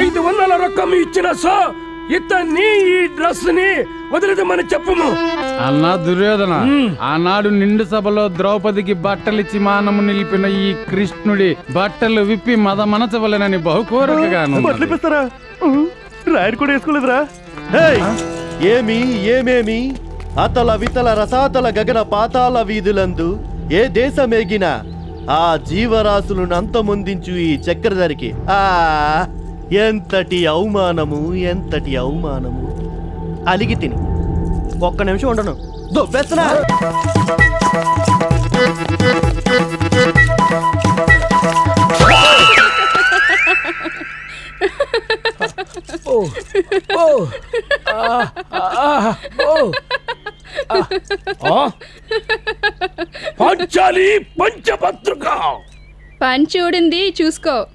ఐదు వందల రొక్కం ఇచ్చిన సో ఇతన్ని ఈ డ్రెస్ని వదిలేదమని చెప్పము. అన్నా దుర్యోధన ఆనాడు నిండు సభలో ద్రౌపదికి బట్టలిచ్చి మానము నిలిపిన ఈ కృష్ణుడి బట్టలు విప్పి మద మనచవలెనని బహుకోరకగాను బట్టలిపిస్తారా రాయడు కూడా వేసుకోలేదురా. హేయ్! ఏమి ఏమేమి? అతల వితల రసాతల గగన పాతాల వీధులందు ఏ దేశమేగిన ఆ జీవరాశులను అంతమొందించు ఈ చక్రధరికి. ఆ ఎంతటి అవమానము ఎంతటి అవమానము? అలిగి తిని. ఒక్క నిమిషం ఉండను. దొబ్బెత్తనా ఓ ఓ ఆ, ఆ, ఓ. ఆ, ఆ. పంచాలి పంచపత్రిక. పని చూడింది చూసుకో.